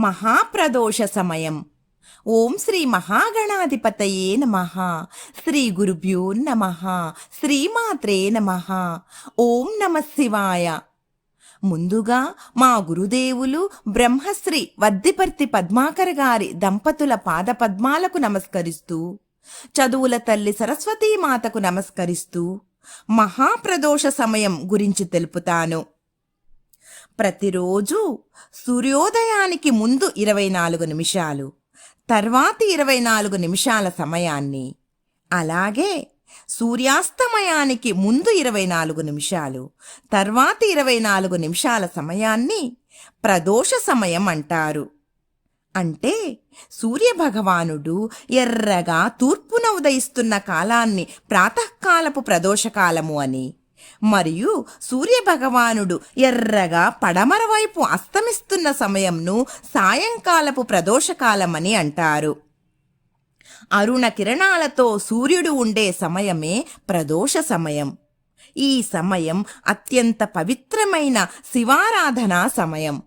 మహాప్రదోష సమయం. ఓం శ్రీ మహాగణాధిపతయే నమ. శ్రీ గురుభ్యో నమ. శ్రీమాత్రే నమ. ఓం నమ శివాయ. ముందుగా మా గురుదేవులు బ్రహ్మశ్రీ వద్దిపర్తి పద్మాకర్ గారి దంపతుల పాదపద్మాలకు నమస్కరిస్తూ చదువుల తల్లి సరస్వతీమాతకు నమస్కరిస్తూ మహాప్రదోష సమయం గురించి తెలుపుతాను. ప్రతిరోజు సూర్యోదయానికి ముందు ఇరవై నాలుగు నిమిషాలు తర్వాతి ఇరవై నాలుగు నిమిషాల సమయాన్ని అలాగే సూర్యాస్తమయానికి ముందు ఇరవై నాలుగు నిమిషాలు తర్వాతి ఇరవై నాలుగు నిమిషాల సమయాన్ని ప్రదోష సమయం అంటారు. అంటే సూర్యభగవానుడు ఎర్రగా తూర్పున ఉదయిస్తున్న కాలాన్ని ప్రాతకాలపు ప్రదోషకాలము అని మరియు సూర్యభగవానుడు ఎర్రగా పడమర వైపు అస్తమిస్తున్న సమయంను సాయంకాలపు ప్రదోషకాలమని అంటారు. అరుణ కిరణాలతో సూర్యుడు ఉండే సమయమే ప్రదోష సమయం. ఈ సమయం అత్యంత పవిత్రమైన శివారాధనా సమయం.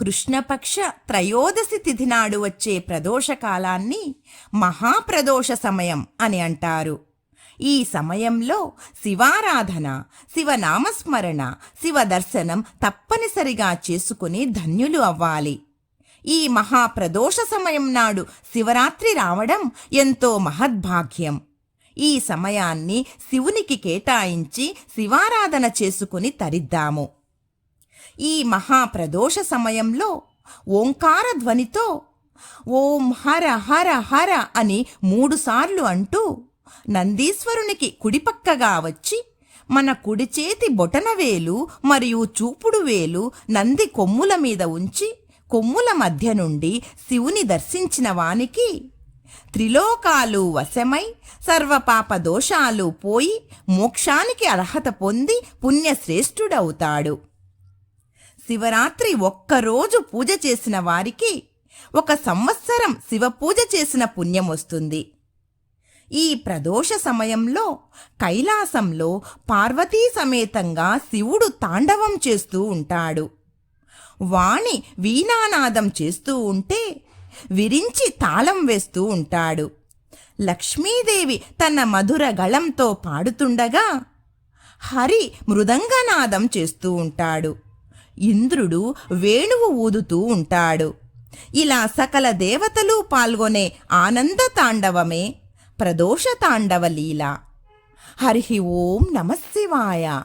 కృష్ణపక్ష త్రయోదశి తిథి నాడు వచ్చే ప్రదోషకాలాన్ని మహాప్రదోష సమయం అని అంటారు. ఈ సమయంలో శివారాధన శివనామస్మరణ శివ దర్శనం తప్పనిసరిగా చేసుకుని ధన్యులు అవ్వాలి. ఈ మహాప్రదోష సమయం నాడు శివరాత్రి రావడం ఎంతో మహద్భాగ్యం. ఈ సమయాన్ని శివునికి కేటాయించి శివారాధన చేసుకుని తరిద్దాము. ఈ మహాప్రదోష సమయంలో ఓంకార ధ్వనితో ఓం హర హర హర అని మూడుసార్లు అంటూ నందీశ్వరునికి కుడిపక్కగా వచ్చి మన కుడి చేతి బొటనవేలు మరియు చూపుడు వేలు నంది కొమ్ముల మీద ఉంచి కొమ్ముల మధ్య నుండి శివుని దర్శించిన వానికి త్రిలోకాలు వశమై సర్వపాప దోషాలు పోయి మోక్షానికి అర్హత పొంది పుణ్యశ్రేష్ఠుడవుతాడు. శివరాత్రి ఒక్కరోజు పూజ చేసిన వారికి ఒక సంవత్సరం శివ పూజ చేసిన పుణ్యం వస్తుంది. ఈ ప్రదోష సమయంలో కైలాసంలో పార్వతీ సమేతంగా శివుడు తాండవం చేస్తూ ఉంటాడు. వాణి వీణానాదం చేస్తూ ఉంటే విరించి తాళం వేస్తూ ఉంటాడు. లక్ష్మీదేవి తన మధుర గళంతో పాడుతుండగా హరి మృదంగనాదం చేస్తూ ఉంటాడు. ఇంద్రుడు వేణువు ఊదుతూ ఉంటాడు. ఇలా సకల దేవతలు పాల్గొనే ఆనంద తాండవమే ప్రదోషతాండవలీల. హరి ఓం నమశివాయ